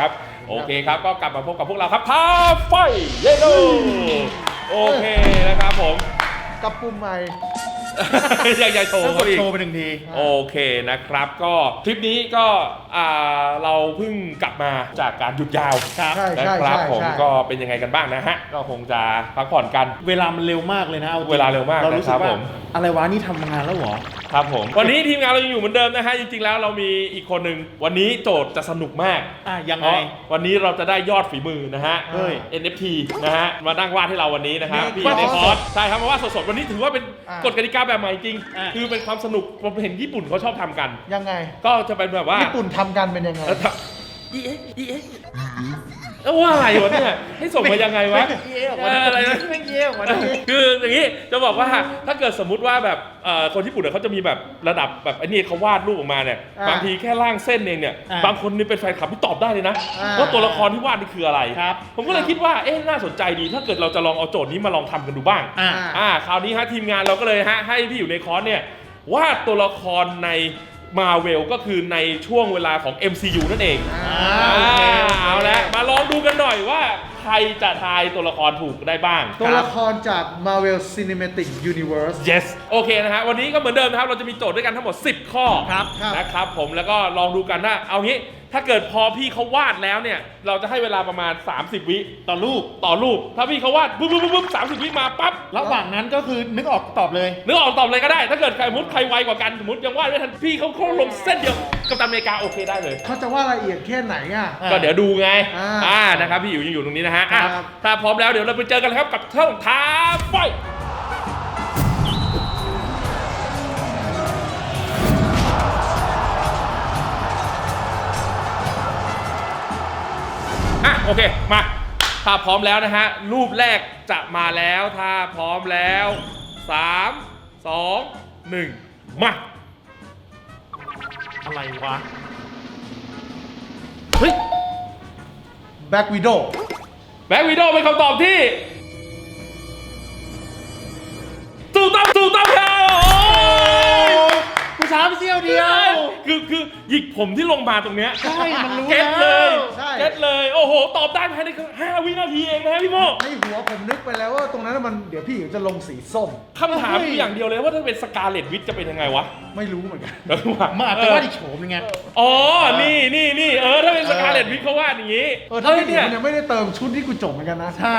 ครับ โอเคครับก็กลับมาพบกับพวกเราครับท้าไฟเยโดโอเคนะครับผมกับปุ่มใหม่ ยังยังโชว์ต้องกเขาดอีก โชว์ไปหนึ่งที โอเคนะครับก็ทริปนี้ก็อ่าเราเพิ่งกลับมาจากการหยุดยาวครับใช่นะใช่ครับใช่ผมใช่ ก็เป็นยังไงกันบ้างนะฮะก็คงจะพักผ่อนกัน เวลามันเร็วมากเลยนะอจงเวลาเร็วมากเรารู้สึนะครักบว่าผม อะไรวะนี่ทำงานแล้วเหรอ ครับผม วันนี้ทีมงานเรายังอยู่เหมือนเดิมนะฮะจริงๆแล้วเรามีอีกคนหนึ่งวันนี้โจทย์จะสนุกมากอะยังเพไง ราะวันนี้เราจะได้ยอดฝีมือนะฮะ เฮ้ย NFT นะฮะมานั่งวาดให้เราวันนี้นะครับนี่พี่ในวาดคสดอร์สใช่ครับมาว่าดสดๆวันนี้ถือว่าเป็นอะ กฎกติกาแบบใหม่จริง อะ คือเป็นความสนุกผมเห็นญี่ปุ่นเขาชอบทำกัน ยังไง ก็จะเป็นแบบว่าญี่ปุ่นทำกันเป็นยังไงแล้วถ้าอีเอ็กอีเอ็ก เอ้าว่าอะไรวะเนี่ยให้ส่งมายังไงวะ เย่ออกมาเอออะไรนะ ไม่เย่ออกมาดิคืออย่างนี้จะบอกว่าถ้าเกิดสมมุติว่าแบบเอ่อคนญี่ปุ่นเนี่ยเขาจะมีแบบระดับแบบไอ้นี่เขาวาดรูปออกมาเนี่ยอ่าบางทีแค่ร่างเส้นเองเนี่ยอ่าบางคนนี่เป็นแฟนคลับที่ตอบได้เลยนะอ่าว่าตัวละครที่วาดนี่คืออะไร ครับ ผมก็เลยคิดว่าเอ๊ะน่าสนใจดี ถ้าเกิดเราจะลองเอาโจทย์นี้มาลองทำกันดูบ้าง อะอ่าคราวนี้ฮะทีมงานเราก็เลยฮะให้พี่อยู่ในคอร์สเนี่ยวาดตัวละครใน มาเวลก็คือในช่วงเวลาของ MCU นั่นเองอ่าโอเคอ่าเอาละมาลองดูกันหน่อยว่า ใครจะทายตัวละครถูกได้บ้าง ตัวละครจาก Marvel Cinematic Universe yes โอเคนะฮะวันนี้ก็เหมือนเดิมนะครับ เราจะมีโจทย์ด้วยกันทั้งหมด 10 ข้อครับครับ นะครับผมแล้วก็ลองดูกันว่าเอางี้ ถ้าเกิดพอพี่เขาวาดแล้วเนี่ย เราจะให้เวลาประมาณ 30 วิต่อรูป ต่อรูป ถ้าพี่เขาวาดปุ๊บปุ๊บปุ๊บปุ๊บสามสิบวิมาปั๊บระหว่างนั้นก็คือนึกออกตอบเลย นึกออกตอบเลยก็ได้ ถ้าเกิดใครสมมติใครไวกว่ากันสมมติยังวาดไม่ทันพี่เขาเขาลงเส้นเดียวกับตันอเมริกาโอเคได้เลย เขาจะว่าละเอียดแค่ไหนอะอ่าก็เดี๋ยวดูไงอ่าอ่านะครับพี่อยู่ยังอยู่ตรงนี้นะฮะอะครับ ถ้าพร้อมแล้วเดี๋ยวเราไปเจอกันเลยครับกับเท่าท้าไฟ อะโอเคมาถ้าพร้อมแล้วนะฮะรูปแรกจะมาแล้วถ้าพร้อมแล้ว 3 2 1 มา อะไรวะ เฮ้ย Black Widow แบ็กวีโดเป็นคำตอบที่ถูกต้องถูกต้องครับ คือคือหยิกผมที่ลงมาตรงเนี้ยใช่มันรู้เก็ตเลแล้วยใช่ เก็ตเลย โอ้โห ตอบได้ภายในห้าวินาทีเองนะพี่โมในหัวผมนึกไปแล้วว่าตรงนั้นมันเดี๋ยวพี่จะลงสีส้ม คำถามคืออย่างเดียวเลยว่าถ้าเป็นสกาเลตวิทจะเป็นยังไงวะไม่รู้เหมือนกันเดี๋ยวดูว่ามันอาจจะว่าอีกโฉมนึงไง อ๋อ นี่นี่นี่เออ ถ้าเป็นสกาเลตวิทเขาวาดอย่างนี้เออถ้าพี่เนี่ยเนี่ยไม่ได้เติมชุดที่กูจบเหมือนกันนะ ใช่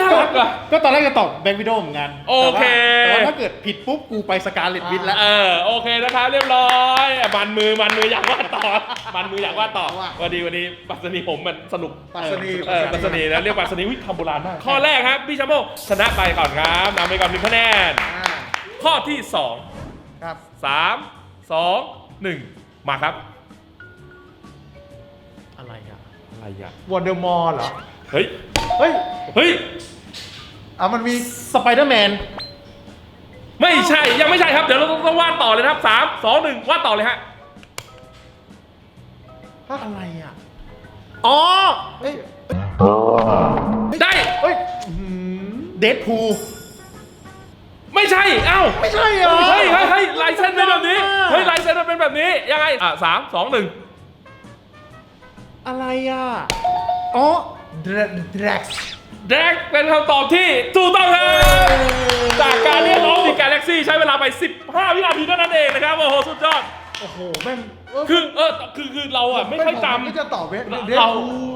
น่ารักว่ะ ก็ตอนแรกจะตอบแบ็กวิดโอเหมือนกันโอเค แต่ว่าแต่ว่าถ้าเกิดผิดปุ๊บกูไปสกาเลตวิทแล้ว เออ โอเคนะครับ เรียบร้อยอะมันมือมันมืออยากวาดต่อ มันมืออยากวาดต่อว่า วันดีวันนี้ปัสนีผมมันสนุกปัสนีเออปัสนีนะเรียกปัสนีวิทำโบราณมาก ข้อแรกครับพี่ชาโมชนะไปก่อนครับนำไปก่อนหนึ่งคะแนน อ่าข้อที่สองครับสามสองหนึ่งมาครับ อะไรอะอะไรอะวอ n เดอร์มอร์เหรอ เฮ้ย เฮ้ยเฮ้ย อะมันมีสไปเดอร์แมนไม่ใช่ยังไม่ใช่ครับ เดี๋ยวเราต้องวาดต่อเลยนะครับสามสองหนึ่งวาดต่อเลยฮะ อะไรอะอ๋อ เอ้ยได้เฮ้ยอื้อหือเดดพูล ไม่ใช่ เอ้าไม่ใช่เหรอ เฮ้ยเฮ้ยเฮ้ยลายเส้นเป็นแบบนี้สุดยอดมากเฮ้ยลายเส้นมันเป็นแบบนี้ ยังไง อะสามสองหนึ่งอะไรอะ อ๋อดรักซ์แดกเป็นคำตอบที่ถูกต้องครับจากการเรียกร้องดีกาแล็กซี่ใช้เวลาไป 15 วินาทีเท่านั้นเองนะครับ โอ้โห สุดยอด โอ้โห แม่งเออ คือเออคือคือเราอะไม่ค่อยจไม่จะตอบเวทำเรา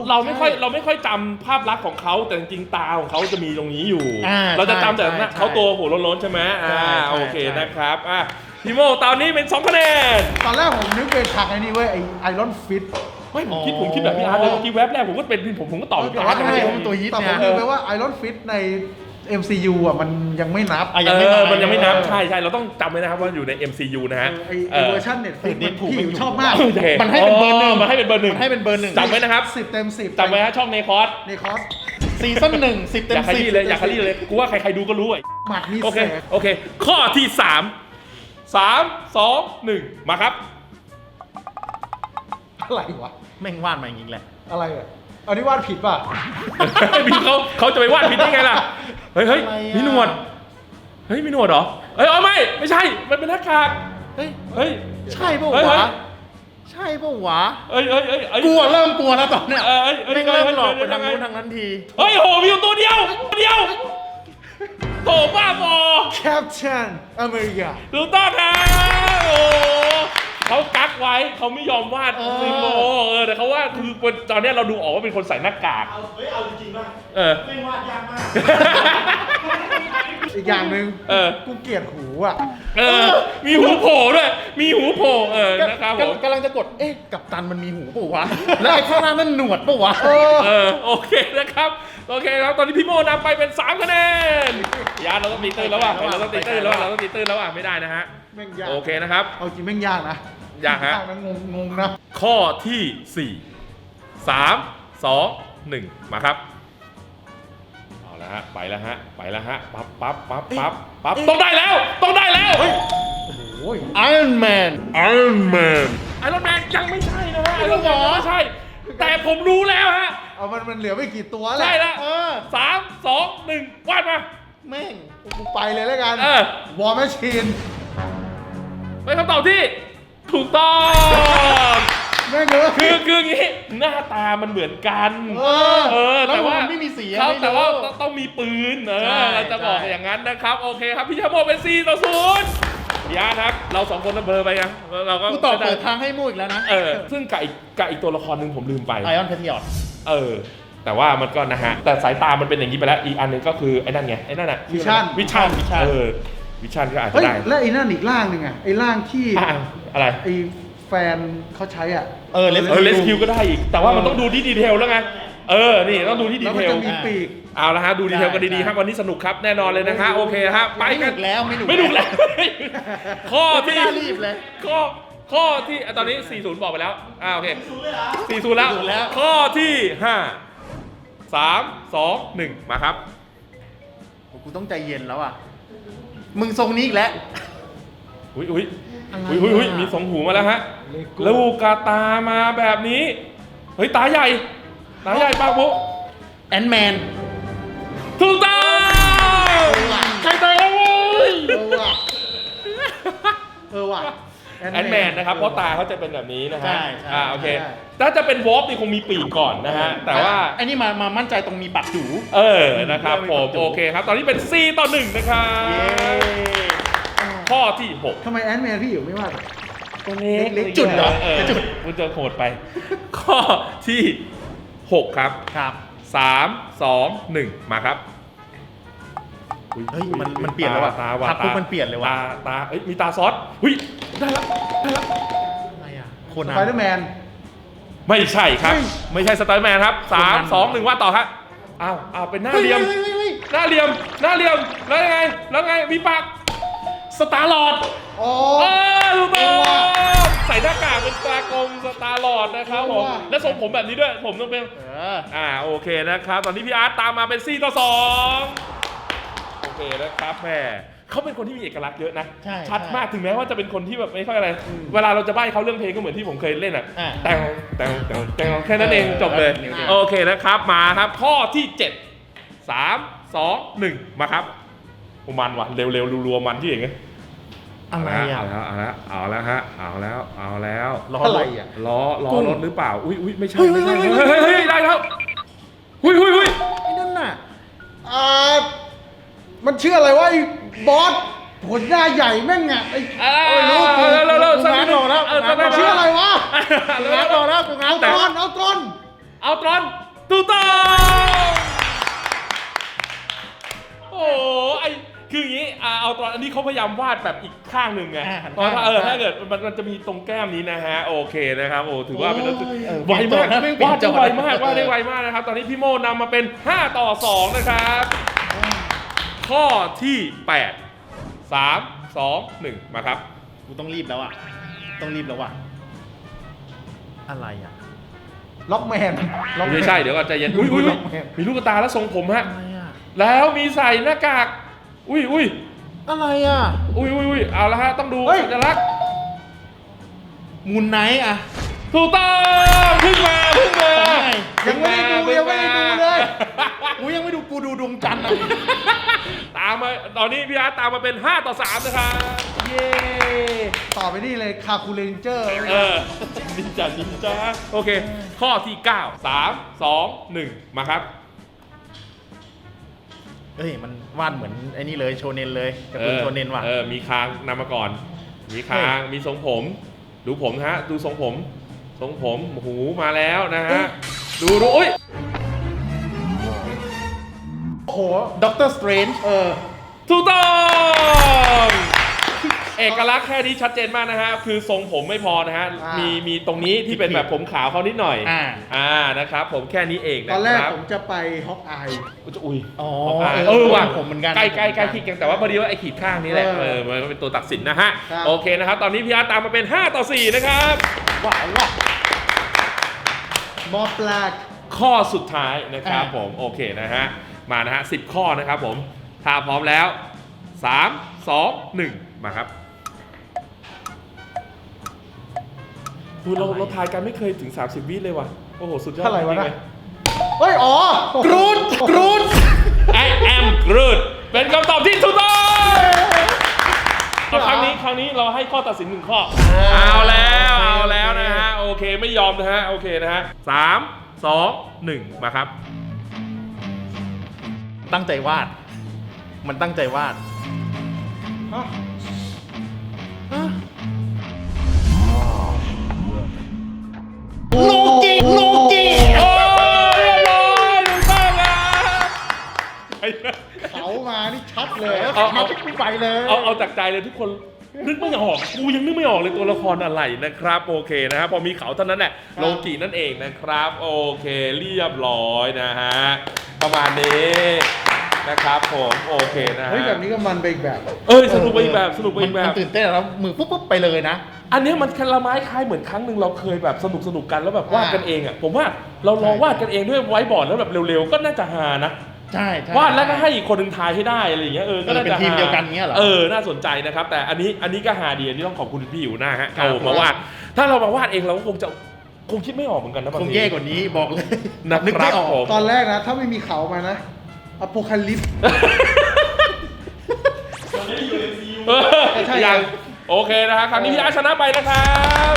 เราไม่ค่อยเราไม่ค่อยจำภาพลักษณ์ของเขาแต่จริงๆตาของเขาจะมีตรงนี้อยู่ อ่าเราจะจำแต่ใช่ใช่เขาตัวหัวโล้นๆใช่ไหมอ่าใช่ใช่ โอเคใช่นะครับอะพี่โมตอนนี้เป็น2คะแนนตอนแรกผมนึกเป็นฉากไอ้นี่เว้ยไอไอรอนฟิตไม่ผมคิดผมคิดแบบพี่อาร์ตเลยเมื่อกี้แว็บแรกผมก็เป็นผมผมก็ตอบแบบพี่อาร์ตใช่นะมันตัวฮิตแต่ผมเนี่ยลืมไปว่าไอรอนฟิตใน MCU อะมันยังไม่นับอะเอยังไม่อมามันยังไม่นับ ใช่ใช่เราต้องจำไว้นะครับว่าอยู่ใน MCU นะฮะไอไอเวอร์ชันเน็ตฟิกเออ Deadpool พี่มันอยู่ชอบมาก โอเคมันให้เป็นเบอร์หนึ่ง มันให้เป็นเบอร์หนึ่งมันให้เป็นเบอร์หนึ่งจำไว้นะครับสิบเต็มสิบจำไว้ฮะช่องในคอร์สในคอร์สซีซั่นหนึ่งสิบเต็อมย่าขสิบยี้เลยอย่าขยี้เลยกูว่าใครๆดูก็รู้อะหมัดมีโอเคแสงโอเค ข้อที่สามสามสองหนึ่งมาครับ อะไรวะ แม่งวาดมาอย่างนี้แหละ อะไรอะ อันนี้วาดผิดป่ะพี่เขาเขาจะไปวาดผิดได้ไงล่ะ เฮ้ยเฮ้ยอะไรอะ มีหนวด เฮ้ยมีหนวดเหรอเฮ้ยเอาไม่ไม่ใช่ มันเป็นหน้ากาก เฮ้ย เฮ้ย ใช่ป่ะเฮ้ยเฮ้ยวะใช่ปะวะเอ้ยเอ้ยเอ้ยเอ้ย กลัวเริ่มกลัวแล้วตอนเนี้ยเอ้ยเอ้ยไม่งเริ่มหลอกไปเอ้ยทางนู้นเอ้ยทางนั้นที เฮ้ยโหมีอยู่ตัวเดียวตัวเดียวโถบ้าบอแคปชั่นอเมริกาถูกต้องครับโอ้ เขากักไว้เขาไม่ยอมวาดซิมโบเออแต่เขาว่าคือตอนเนี้ยเราดูออกว่าเป็นคนใส่หน้ากากเอาเฮ้ยเอาจริงๆป่ะเออ ไม่วาดยากมากอีกอย่างหนึ่งเออ กูเกลียดหูอะเออ มีหูโผล่ด้วย มีหูโผล่เออนะครับผม กำลังจะกด เอ๊ะ กับตันมันมีหูปะวะ แล้วไอ้ข้างล่างนั่นหนวดปะวะ เออเออโอเคนะครับ โอเคครับ ตอนนี้พี่โมนำไปเป็น 3 คะแนนยานเราต้องตีตื้นแล้วว่ะ เราต้องตีตื้นแล้วว่ะ เราต้องตีตื้นแล้วว่ะ ไม่ได้นะฮะ แม่งยาก โอเคนะครับ เอาจริงแม่งยากนะ ยากฮะนะงงงงนะข้อที่ 4 3 2 1 มาครับ เอาละฮะ ไปแล้วฮะ ไปแล้วฮะ ปั๊บปั๊บปั๊บปั๊บปั๊บต้องได้แล้ว ต้องได้แล้ว โอ้ยไอรอนแมน Iron Man Iron Man ยังไม่ใช่นะฮะ Iron Man ยังไม่ใช่ แต่ผมรู้แล้วฮะ เอามันมันเหลือไม่กี่ตัวแหละใช่แล้วเออสามสองหนึ่งวาดมา แม่งกูไปเลยแล้วกันเออ วอร์แมชชีน เป็นคำตอบที่ ถูกต้อง แม่งเลยคือคืออย่างงี้หน้าตามันเหมือนกัน เออเออแต่ว่าแล้วมันไม่มีสีอะเขาไม่รู้ แต่ว่าต้องมีปืนเอใช่อเราจะบอกใช่ อย่างนั้นนะครับ โอเคครับ พี่ชาโมเป็น4ต่อ0พี่อาร์ตครับ เราสองคนนับเบอร์ไปยังเราก็กูต่อเปิดทางให้มู่อีกแล้วนะเออซึ่งกับอีกกับอีกตัวละครหนึ่งผมลืมไป ไอออนเพทิออดเออ แต่ว่ามันก็นะฮะ แต่สายตามันเป็นอย่างนี้ไปแล้ว อีกอันหนึงก็คือ ไอ้นั่นไง ไอ้นั่นน่ะวิชั่นวิชั่นวิชั่นเออ วิชั่นก็อาจจะเฮ้ยได้ แล้วไอ้นั่นอีกร่างหนึ่งอะไอ้ร่างที่อะ อะไร ไอ้แฟนเขาใช้อะ เออ Let's เออเลสคิวก็ได้อีก แต่ว่ามันต้องดูที่ดีเทลแล้วไง เออ นี่ต้องดูที่ดีแล้วเทมันล จะมีปีก เอาละฮะดูดีเทลกันดีใช่ๆครับวันนี้สนุกครับแน่นอนเลยนะฮะโอเคฮะไปไม่หกันุนกแล้วไม่หนุกไม่ดูแล้ว ข้อไม่ที่น่ารีบเลยข้อข้อที่อะตอนนี้ 40 บอกไปแล้วอ่าโอเค40 แล้ว 40แล้ว ข้อที่ 5 3 2 1 มาครับ กูต้องใจเย็นแล้วอะ มึงทรงนี้อีกแล้ว อุ้ยอุ้ย อะไรอุ้ยอุ้ยอุ้ยอะมีสองหูมาแล้วฮะเลโก้ ลูกกาตามาแบบนี้ เฮ้ย ตาใหญ่ ตาใหญ่ปากบุแอนแมนถูกต้องใครตายแล้วเว้ย เออว่ะเออว่ะ แอนแมนนะครับเพราะตาเขาจะเป็นแบบนี้นะฮะใช่ใช่อ่าโอเคใช่ ถ้าจะเป็นวอล์ฟนี่คงมีปีกก่อนนะฮะ แต่ว่า ไอ้นี่มามามั่นใจตรงมีปักจู เออนะครับไม่ผมีมประตูโอเคครับ ตอนนี้เป็น 4 ต่อ 1 นะครับ เย้ ข้อที่6ทำไมแอนแมนพี่อยู่ไม่ว่าตัวเล็กเล็กจุดเหรอ เออจุดมันจะโหดไป ข้อที่6ครับครับ3 2 1มาครับอุ๊เฮ้ยมันมันเปลี่ยนแล้วว่ะตาว่ะพับปุ๊บตามันเปลี่ยนเลยว่ะตาตาเอ้ยมีตาซอสหุ้ยได้ละได้ละอะไรอะโคสนัน ไปเดอร์แมน ไม่ใช่ครับ เฮ้ย ไม่ใช่สไตล์แมนครับสามคนนั้นสองหนึ่งว่าต่อครับอ้าวอ้าวเป็นหน้าเหลี่ยม เฮ้ยเฮ้ยเฮ้ยหน้าเหลี่ยมหน้าเหลี่ยมแล้วยังไงแล้วไงมีปาก สตาร์ลอดอ๋อเออถูกต้เอออว่ะงใส่หน้ากากเป็นปลากรมสตาร์ลอดนะครับผม เออว่ะ และทรงผมแบบนี้ด้วย ผมต้องเป็น เออ อ่าโอเคนะครับ ตอนนี้พี่อาร์ตตามมาเป็น4ต่อ2โอเคนะครับแหมเขาเป็นคนที่มีเอกลักษณ์เยอะนะใช่ชัดใช่มากถึงแม้ว่าจะเป็นคนที่แบบไม่ค่อยอะไร เวลาเราจะใบ้เขาเรื่องเพลงก็เหมือนที่ผมเคยเล่นอะอ่าแต่งแต่งแต่งแต่งแค่นั้นเองเออจบเลยนิ้วเดียวโอเคนะครับมาครับ ข้อที่ 7 3 2 1 มาครับโอ้มันว่ะเร็วๆรัวๆมันที่อย่างเงี้ย อะไรอะ เอาแล้วเอาแล้วเอาแล้วฮะเอาแล้วเอาแล้วล้ออะไรรถอะล้อล้อกุ้งรถหรือเปล่า อุ้ยอุ้ยไม่ใช่เฮ้ยไม่ใช่เฮ้เฮ้ยยเฮ้เฮ้ยยเฮ้ยได้แล้วหุ้ยหุ้ยหุ้ยไอ้นั่นน่ะอ่ามันชื่ออะไรวะไอ้บอสผลหน้าใหญ่แม่งอะไอ้อ่าไม่รู้กูเร็วเร็วเร็วกูง้างรอแล้วเออกูง้างรมันชื่ออะไรวะกูง้างรอแล้วกูง้างเอาตแต่รอนเอาตรอนเอาตรอนถูกต้องโอ้ไอ คืออย่างนี้อ่าเอาตรอนอันนี้เขาพยายามวาดแบบอีกข้างหนึ่งไงอ่าหันเพราะถ้าเออข้างถ้าเกิดมันมันจะมีตรงแก้มนี้นะฮะโอเคนะครับโอ้ถือว่าเป็นโอ้ยเออไวมากเปลี่ยนโจทย์นะไม่เปลี่ยนวาดได้โจทย์ไวมากวาดได้ไวมากนะครับ ตอนนี้พี่โมนำมาเป็น 5 ต่อ 2 นะครับ ข้อที่ 8 3 2 1 มาครับ กูต้องรีบแล้วอะ ต้องรีบแล้วอะ อะไรอะ ล็อกแมนล็อกแน ไม่ใช่เดี๋ยวก่อนใจเย็น อุ้ยอุ้ยอุ้ยล็อกแมนมีลูกตาแล้วทรงผมฮะ อะไรอะ แล้วมีใส่หน้ากาก อุ้ยอุ้ยอะไรอะ อุ้ยอุ้ยอุ้ยเอาละฮะ ต้องดูเฮ้ย สัญลักษณ์มูนไนท์อะ ถูกต้องเพึ่งมาเพึ่งมาของใหม่ยังไม่ได้ดูเพิ่ยังไม่ได้ดูเลยกูยังไม่ดูกูดูดวงจันทร์อะตามามมา ตอนนี้พี่อาร์ตตามมาเป็น 5 ต่อ 3 นะครับ เย้ต่อไปนี่เลยคาคูเลนเจอร์เออนินจานินจาโอเค ข้อที่ 9 3 2 1 มาครับ เฮ้ยมันวาดเหมือนไอ้นี่เลยโชเนนเลยการ์ตูนโชเนนว่ะ เออมีคางนำมาก่อน มีคางมีทรงผม ดูผมนะฮะ ดูทรงผม ทรงผมหูมาแล้วนะฮะ ดูดูอุ้ยโอ้โหด็อกเตอร์สเตรนจ์เออถูกต้อง เอกลักษณ์แค่นี้ชัดเจนมากนะฮะ คือทรงผมไม่พอนะฮะ อ่ามีมีมีตรงนี้ที่เป็นแบบผมขาวเขานิดหน่อย อ่า อ่านะครับผมแค่นี้เองตนะอนแรกครับผมจะไปฮอกอาย อุ้ยอ๋ออ่าเออเออว่ะผมเหมือนกันใกล้ใกล้ใกล้ผมเหมืคิอดนกันกันแต่ว่าพอดีว่าไอ้ขีดข้างนี้แหละเออเออมันเป็นตัวตัดสินนะฮะ ครับ โอเคนะครับ ตอนนี้พี่อาร์ตตามมาเป็น 5 ต่อ 4 นะครับ ว้าวว้าว มอปลาก ข้อสุดท้ายนะครับอ่า ผมโอเคนะฮะมานะฮะสิข้อนะครับผมถ้าพร้อมแล้ว 3 2 1 มาครับ คือเราเราทายกันไม่เคยถึง 30 วิเลยว่ะ โอ้โห สุดยอดเท่าไหร่วะจงๆนะเลยเฮ้ย อ๋อกรูดกรูด I am Groot เป็นคำตอบที่ถูกต้องเอาครั้งนี้ครั้งนี้เราให้ข้อตัดสินหนึ่งข้อ เอาแล้วเอาแล้วนะฮะ โอเคไม่ยอมนะฮะ โอเคนะฮะสามสองหนึ่งมาครับ ตั้งใจวาด มันตั้งใจวาด ฮะ ลกิโลกิโอ้เรียบร้อยถูกต้องนะไอ้เขามานี่ชัดเลยเอามาเอา ทุกไปเลยเอาเอาจากใจเลยทุกคนนึกไม่ออกกูยังนึกไม่ออกเลยตัวละครอะไรนะครับ โอเคนะฮะพอมีเขาเท่านั้นแหละโลกินั่นเองนะครับ โอเค เรียบร้อยนะฮะประมาณนี้ นะครับผมโอเคนะฮะเฮ้ยแบบนี้ก็มันไปอีกแบบเอ้ยสนุกไปอีกแบบสนุกไปมันอีกแบมับนตื่นเต้นแล้วมือปุ๊บปุ๊บไปเลยนะ อันเนี้ยมันคละไม้คล้ายเหมือนครั้งหนึ่งเราเคยแบบสนุกสนุกกันแล้วแบบวาดกันเองอะผมว่าเราลองวาดกันเองด้วยไว้บอร์ดแล้วแบบเร็วๆก็น่าจะฮานะ ใช่ใช่ วาดแล้วก็ให้อีกคนหนึ่งทายให้ได้อะไรอย่างเงี้ยเออก็น่าเออเป็จะนทีมฮาเดียวกันเงี้ยเหรอเออน่าสนใจนะครับ แต่อันนี้อันนี้ก็ฮาดีอันนี้ต้องขอบคุณพี่อยู่หน้าฮะครับ เอามาวาดถ้าเรามาวาดเองเราก็คงจะคงคิดไม่ออกเหมือนกันนะบางคงที แย่กว่านี้บอกเลยนะครับนึกไม่ออกผมตอนแรกนะ ถ้าไม่มีเขามานะ อโพคาลิปเออใช่ ยังโอเคนะฮะครั้งนี้พี่อาร์ตชนะไปนะครับ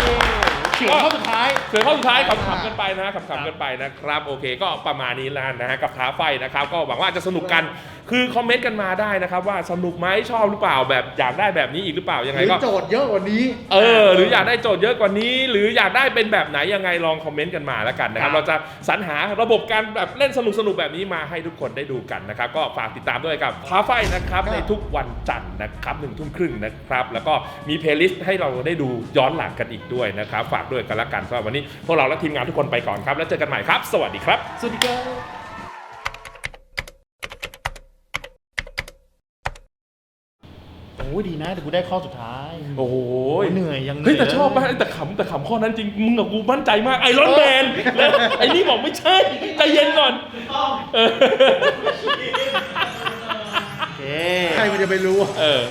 เฉือนเข้าสุดท้าย เสือข้อสุดท้ายขำๆกันไปนะฮะขำๆกันไปนะครับ โอเคก็ประมาณนี้แล้วนะฮะกับท้าไฟนะครับ ก็หวังว่าจะสนุกกัน คือคอมเมนต์กันมาได้นะครับว่าสนุกไหมชอบหรือเปล่าแบบอยากได้แบบนี้อีกหรือเปล่ายังหไงรือก็ โจทย์เยอะกว่านี้ เออหรืออยากได้โจทย์เยอะกว่านี้ หรืออยากได้เป็นแบบไหนยังไงลองคอมเมนต์กันมาแล้วกันนะครับ ครับ เราจะสรรหาระบบการแบบเล่นสนุกสนุกๆแบบนี้มาให้ทุกคนได้ดูกันนะครับ ก็ฝากติดตามด้วยกับท้าไฟนะครับครับในทุกวันจันทร์นะครับหนึ่งทุ่มครึ่งนะครับ แล้วก็มีเพลย์ลิสต์ให้เราได้ดูย้อนหลังกันอีกด้วยนะครับ ฝากด้วยกันละกันสำหรับวันนี้พวกเราและทีมงานทุกคนไปก่อนครับ แล้วเจอกันใหม่ครับ สวัสดีครับ สวัสดีครับโอ้ยดีนะแต่กูได้ข้อสุดท้ายโอ้โหเหนื่อยยังเหนื่อยเฮ้ยแต่ชอบมากแต่ขำแต่ขำข้อนั้นจริงมึงกับกูมั่นใจมากไอรอนแมนแล้วไอ้นี่บอกไม่ใช่ใจเย็นก่อนเออโอเคใครมันจะไปรู้เออ